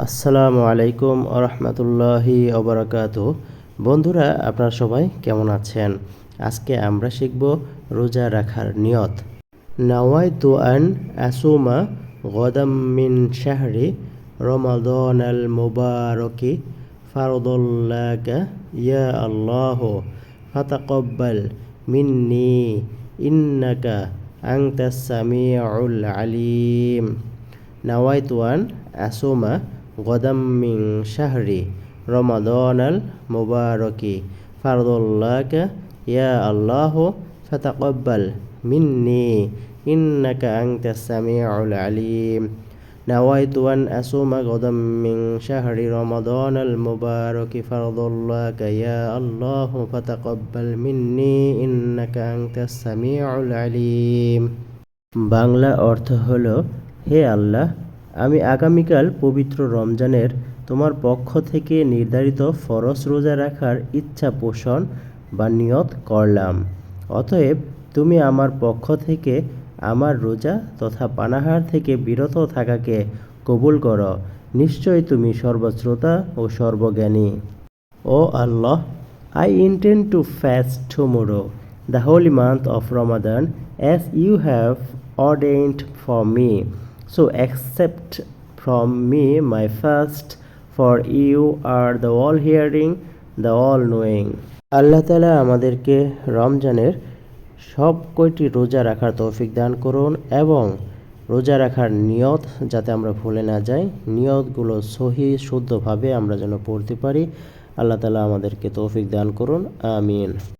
আসসালামু আলাইকুম আরহামতুল্লাহি অবরাকাত বন্ধুরা, আপনারা সবাই কেমন আছেন? আজকে আমরা শিখব রোজা রাখার নিয়ত। নাওয়াইতু আন আসুমা গদাম মিন শাহরি রমাদান আল মুবারকি ফারদুল্লাকা ইয়া আল্লাহ ফাতাকব্বাল মিন্নি ইন্নাকা আংতাস সামিউল আলিম। নাওয়াইতু আন আসুমা গদাম মিন শাহরি রমাদানাল মুবারকি ফারদুল্লাকা ইয়া আল্লাহ ফাতাকব্বাল মিন্নি ইন্নাকা আনতাস সামিউল আলিম نويت أن أصوم غدا من شهر رمضان المبارك فرض الله يا الله فتقبل مني إنك أنت السميع العليم বাংলা অর্থ হল হে আল্লাহ আমি আগামীকাল পবিত্র রমজানের তোমার পক্ষ থেকে নির্ধারিত ফরজ রোজা রাখার ইচ্ছা পোষণ বা নিয়ত করলাম। অতএব তুমি আমার পক্ষ থেকে আমার রোজা তথা পানাহার থেকে বিরত থাকাকে কবুল করো। নিশ্চয় তুমি সর্বশ্রোতা ও সর্বজ্ঞানী। O Allah, I intend to fast tomorrow, the holy month of Ramadan, as you have ordained for me. So accept from me my fast, for you are the all hearing, the all knowing. Allah তালা আমাদেরকে রমজানের সব কয়টি রোজা রাখার তৌফিক দান করুন এবং রোজা রাখার নিয়ত যাতে আমরা ভুলে না যাই নিয়তগুলো সহি শুদ্ধভাবে আমরা যেন পড়তে পারি। আল্লাহ তালা আমাদেরকে তৌফিক দান করুন। আমিন।